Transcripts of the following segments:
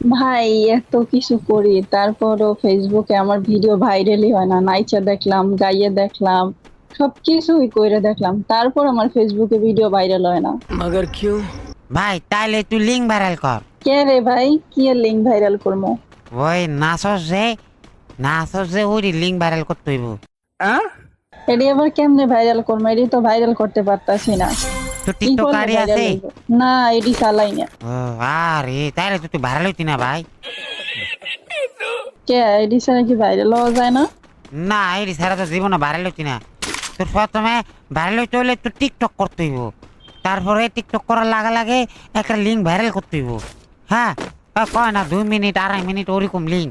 ভাই এত কিছু করি। তারপরও ফেসবুকে আমার ভিডিও ভাইরালই হয় না। নাইচা দেখলাম গাইয়ে দেখলাম সবকিছুই কইরে দেখলাম। তারপর আমার ফেসবুকে ভিডিও ভাইরাল হয় না। মগর কিউ? ভাই তাইলে তুই লিংক ভাইরাল কর। কে রে ভাই? কি লিংক ভাইরাল করমু? ওই নাচস যে নাচস যে ওই লিংক ভাইরাল করতে হইব। আ এডি আবার কেমনে ভাইরাল করমু? এডি তো ভাইরাল করতে পারতাছি না। তো টিকটক আরি আছে? না এটি চালাই না। আরে তাইলে তো তুই ভাইরাল হইতি না ভাই। কে এটি ছাড়া কি ভাইরাল হওয়া যায় না? না সারা তো জীবনে ভাইরাল হইতি না। তোর প্রথমে ভাইরাল হইতে হলে তুই টিকটক করতে হইব। তারপরে টিকটক করার লাগে লাগে একটা লিঙ্ক ভাইরাল করতে হইব। হ্যাঁ? কয় না দুই মিনিট আড়াই মিনিট ওরকম লিঙ্ক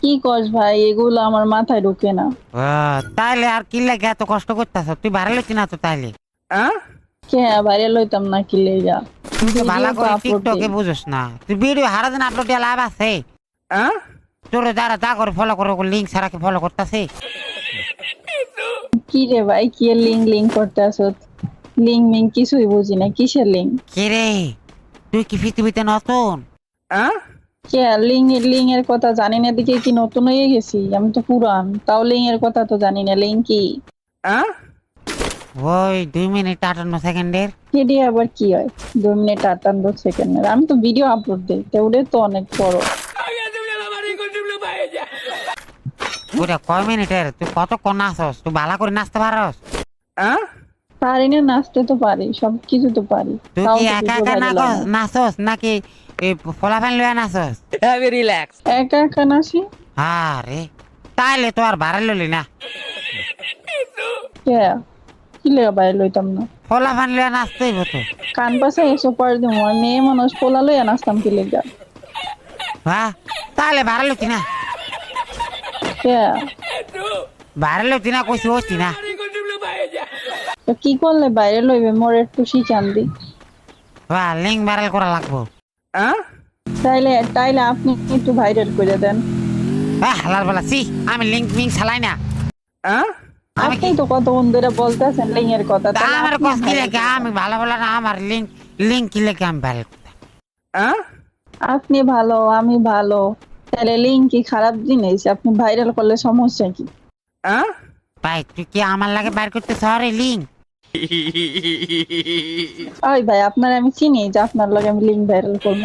কি কস ভাই এগুলো আমার মাথায় ঢুকে না। তাইলে আর কি লাগে এত কষ্ট করতেছ? তুই ভাইরাল হইতি না তো তাইলে? কে ভাইরাল হইতাম না কি লেগা। তুই তো ভালো করে টিকটকে দিই। না। তুই ভিডিও হারা দিন আপলোড দিয়ে লাভ আছে। তোর যারা যা করে ফলো করে লিঙ্ক ছাড়া কি ফলো করতেছে? কি রে ভাই কি লিঙ্ক লিঙ্ক করতে আসো লিঙ্ক মিঙ্ক কিছুই বুঝি না কিসের লিঙ্ক কে রে? তুই কি পৃথিবীতে নতুন? কে লিঙ্ক লিঙ্ক এর কথা জানি না দিকে কি নতুন হয়ে গেছি? আমি তো পুরান তাও লিঙ্ক এর কথা তো জানি না লিঙ্ক কি? ওই দুই মিনিট আটান্ন সেকেন্ডের। সেটি আবার কি হয়? দুই মিনিট আটান্ন সেকেন্ডের। আমি তো ভিডিও আপলোড দিই তো ওটা তো অনেক বড়। ওটা কয় মিনিটের? তুই কতক্ষণ নাচস? তুই ভালো করে নাচতে পারস? পারি না নাচতে তো পারি সব কিছু তো পারি। নাচস নাকি ফলাফল লয়া নাচস? হ্যাভি রিল্যাক্স একা একা নাচি? হ্যাঁ আরে তাইলে তো আর ভাড়া ললি না। কে? কি লেগা বাইরে লইতাম না? ফলাফল লয়া নাচতেই হতো কান পাশে এসে পড়ে দিম মেয়ে মানুষ পোলা লইয়া নাচতাম কি লেগা হ্যাঁ তাহলে ভাড়া লতি না। কে? ভাড়া লতি না কইছি হচ্ছি না। তো কি করলে বাইরে লইবে? মোর একটু শিখান দি। বা লিঙ্ক ভাইরাল করা লাগবো। তাইলে তাইলে আপনি একটু ভাইরাল করে দেন। হালার বেলা সি আমি লিঙ্ক মিঙ্ক চালাই না। আমি আপনি তো কত বন্ধুরা বলতেছেন লিঙ্ক এর কথা তা তাহলে আমার আপনি কষ্ট লেগে আমি ভালো ভালো না আমার লিঙ্ক লিঙ্ক কি লেগে আমি ভাইরাল করতাম আপনি ভালো আমি ভালো। তাহলে লিঙ্ক কি খারাপ জিনিস? আপনি ভাইরাল করলে সমস্যা কি? ভাই তুই কি আমার লাগে বাইর করতে? শহরে লিঙ্ক ওই ভাই আপনার আমি চিনি যে আপনার লগে আমি লিঙ্ক ভাইরাল করব।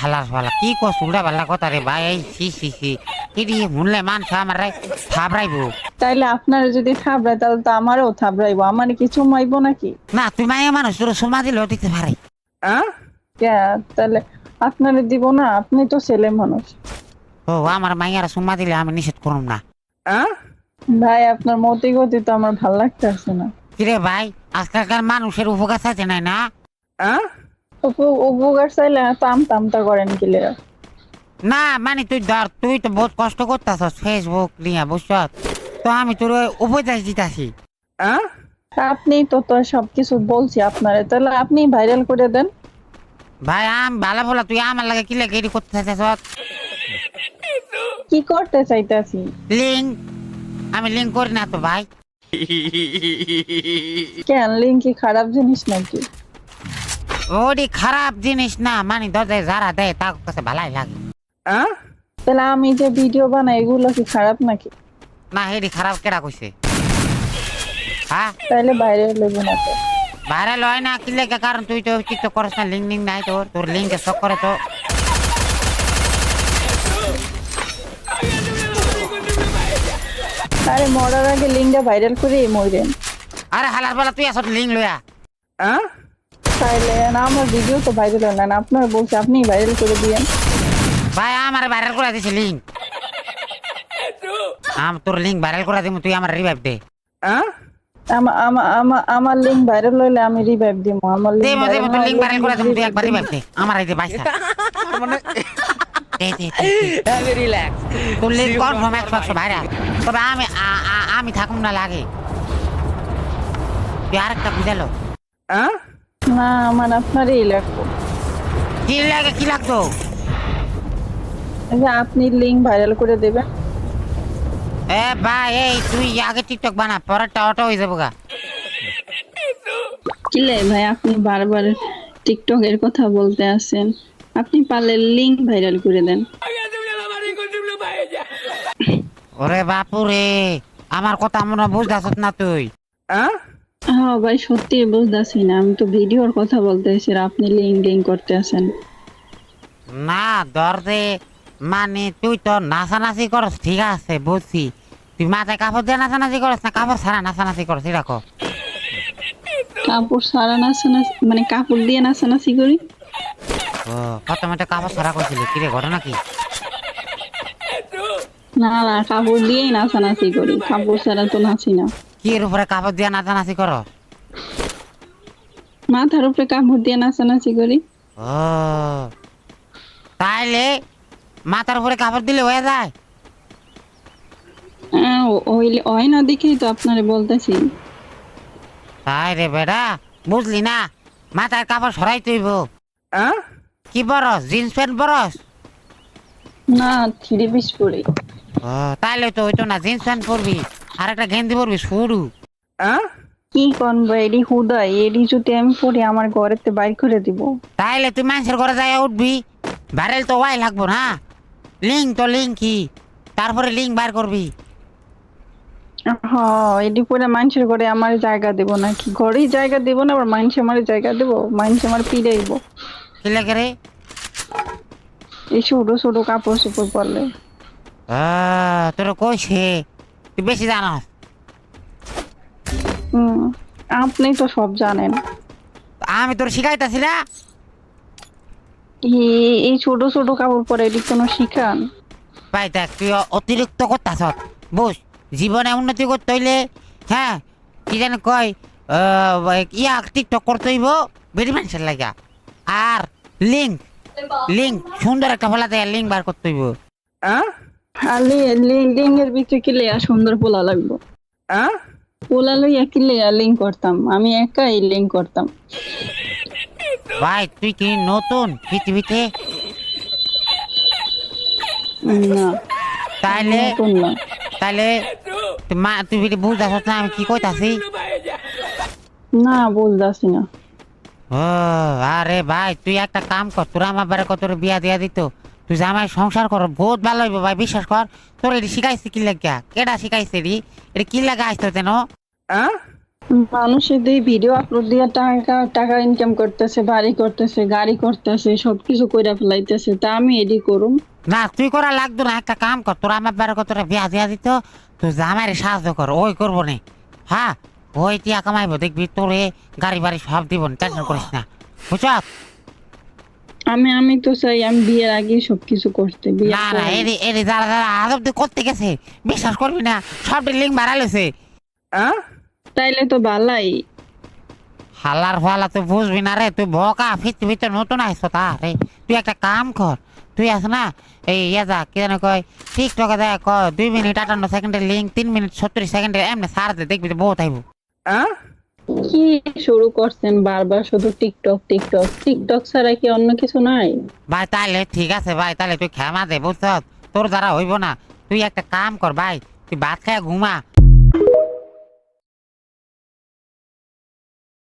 হালার ফালা কি কস উড়া পাল্লা কথা রে ভাই এই সি সি সি এটি শুনলে মানুষ আমার থাবড়াইবো। তাইলে আপনার যদি তাহলে তো আমারও থাবড়াইবো। আমার কিছু মাইব নাকি? না তুই মাইয়া মানুষ তোর সোমা দিলেও দিতে পারে। কে তাহলে আপনারে দিব না আপনি তো ছেলে মানুষ। ও আমার মাইয়ারা সোমা দিলে আমি নিষেধ করুম না। ভাই আপনার মতি গতি তো আমার ভালো লাগতে লাগতেছে না। কিরে ভাই আজকালকার মানুষের উপকার আছে নাই না? উপ- উপকার চাইলে তাম তামটা করেন কি লেগা? না মানে তুই ধর তুই তো বহুত কষ্ট করতেছস ফেসবুক নিয়ে বুঝছ তো আমি তোর ওই উপদেশ দিতাছি। আপনি তো তো সবকিছু বলছি আপনারে তাহলে আপনি ভাইরাল করে দেন। ভাই আমি ভালো বলা তুই আমার লাগে কি লাগে এটি করতে চাইছস কি করতে চাইতাছি? লিঙ্ক আমি লিঙ্ক করি না তো ভাই। কেন? লিঙ্ক কি খারাপ জিনিস নাকি? ওটি খারাপ জিনিস না মানে দরজায় যারা দেয় তার কাছে ভালাই লাগে। তাহলে আমি যে ভিডিও বানাই এগুলো কি খারাপ নাকি? না হেডি খারাপ কেডা কইছে? হ্যাঁ? তাইলে বাইরে লেগে না তো। ভাইরাল হয় না কি লেগে? কারণ তুই তো টিকটক করছ না লিঙ্ক লিঙ্ক নাই তোর তোর লিঙ্কে শখ করে তো। আরে মরার আগে লিঙ্কটা ভাইরাল করে মরেন আরে হালার বেলা তুই আসত লিঙ্ক লইয়া। তাইলে না আমার ভিডিও তো ভাইরাল হয় না আপনার বলছে আপনি ভাইরাল করে দিয়েন। ভাই আমার ভাইরাল করে দিছে লিঙ্ক। আম তোর লিঙ্ক ভাইরাল করে দিমু তুই আমার রিভাইভ দে। আমা আমার লিঙ্ক ভাইরাল হইলে আমি রিভাইভ দিব আমার লিঙ্ক ভাইরাল করে দিমু তুই একবার রিভাইভ দে। আমার যে বাইসা। তবে আমি আমি থাকুন না লাগে। তুই বুঝালো? না আমার কি লাগে কি লাগতো? আচ্ছা, আপনি লিঙ্ক ভাইরাল করে দেবেন। এ ভাই এই তুই আগে টিকটক বানা পরেরটা অটো হয়ে যাব গা। কি ভাই আপনি বারবার টিকটকের কথা বলতে আসেন। আপনি পারলে লিংক ভাইরাল করে দেন। ওরে বাপু রে আমার কথা মনে হয় বুঝতেছ না তুই। হ্যাঁ? ভাই সত্যি বুঝতেছি না। আমি তো ভিডিওর কথা বলতেছি আর আপনি লিঙ্ক লিঙ্ক করতে আছেন না দরদে মানে তুই তো নাচানাচি করস ঠিক আছে বুঝছি। তুই মাথায় কাপড় দিয়ে নাচানাচি করস না? কাপড় ছাড়া নাচানাচি করস এটা কো কাপড় সারা নাচানাচি মানে কাপড় দিয়ে নাচানাচি করি? ও প্রথমে তো কাপড় ছাড়া করছিলি। কিরে ঘটনা কি? না না কাপড় দিয়েই নাচানাচি করি। কাপড় ছাড়া তো নাচি না। কি এর উপরে কাপড় দিয়ে নাচানাচি কর? মাথার উপরে কাপড় দিয়ে নাচানাচি করি। ও তাইলে মাথার উপরে কাপড় দিলে হয়ে যায়? হ্যাঁ, ওই- হয় না দেখেই তো আপনারে বলতেছি। তাই রে বেটা বুঝলি না? মাথার কাপড় সরাই তুইব কি বরস? Jeans pant বরস? না থ্রি পিস পরি ও তাইলে তো হইতো না জিন্স প্যান্ট পরবি আর একটা গেঞ্জি পরবি সরু কি করব এডি হুদাই এডি যদি আমি পড়ি আমার ঘরেতে বাইর করে দিব। তাইলে তুই মানুষের ঘরে যাই উঠবি ভাইরাল তো ওয়াই লাগবো না? লিঙ্ক তো লিঙ্ক কি তারপরে লিঙ্ক বার করবি। হ্যাঁ এডি পরে মানুষের ঘরে আমার জায়গা দেব নাকি? ঘরেই জায়গা দেব না আবার মানুষ আমার জায়গা দেব? মানুষ আমার পিড়াইব কি লাগে রে এই ছোট ছোট কাপড় চোপড় পরলে তোর কইছে তুই বেশি জানাস আপনি তো সব জানেন আমি তোর শিখাইতাছি না এই- ছোট ছোট কাপড় পরে এটি কোনো শিখান ভাই দেখ তুই অতিরিক্ত করতাস বুঝ জীবনে উন্নতি করতে হইলে হ্যাঁ কি জানি কয় ইয়া টিকটক করতে হইব বেরি মানুষের লাগা আর লিঙ্ক লিঙ্ক সুন্দর একটা ফেলা দেয় লিঙ্ক বার করতে হইব। খালি লিঙ্ক এর ভিতরে কি লেয়া? সুন্দর পোলা লাগবো। পোলা লইয়া কি লেয়া? লিঙ্ক করতাম। আমি একাই লিঙ্ক করতাম। ভাই তুই কি নতুন পৃথিবীতে? না। তাইলে তাইলে মা তুই বিটি বুঝতেছ না আমি কি কইতাছি? না বুঝতেছি না। ও আরে ভাই তুই একটা কাম কর তোরা আমার বারে কত বিয়া দিয়া দিত। তুই জামাই সংসার কর বহুত ভালো হইব ভাই বিশ্বাস কর। তোর এটি শিখাইছে কি লাগিয়া কেডা শিখাইছে রে এটা কি লাগা আসতো তেন মানুষের দিয়ে ভিডিও আপলোড দিয়ে টাকা টাকা ইনকাম করতেছে বাড়ি করতেছে গাড়ি করতেছে সবকিছু কইরা ফেলাইতেছে তা আমি এডি করুম? না তুই করা লাগতো না একটা কাম কর তোরা আমার বারে কত বিয়া দিয়া দিত তুই জামাইরে সাহায্য কর ওই করব নে। হ্যাঁ? ওই টিয়া কামাইব দেখবি তোরে গাড়ি বাড়ি সব দিব টেনশন করিস না। বুঝছ? আমি আমি তো চাই আমি বিয়ের আগে সবকিছু করতে বিয়ে না না এরি এরি যারা যারা আদব দিয়ে করতে গেছে বিশ্বাস করবি না সব লিঙ্ক বাড়ালেছে তাইলে তো ভালাই হালার ফালা তুই বুঝবি না রে তুই ভকা পৃথিবীতে নতুন আইস তা রে। তুই একটা কাম কর তুই আস না এই ইয়া যা কি জানো কয় টিকটকে দেখ দুই মিনিট আটান্ন সেকেন্ডের লিঙ্ক তিন মিনিট সত্তর সেকেন্ডের এমনি সার দে দেখবি তো বহুত আইব। কি শুরু করছেন বারবার শুধু টিকটক টিকটক? টিকটক ছাড়া কি অন্য কিছু নাই? ভাই তাহলে ঠিক আছে ভাই তাহলে তুই ক্ষমা দে বুঝছ তোর দ্বারা হইব না। তুই একটা কাম কর ভাই তুই ভাত খায় ঘুমা।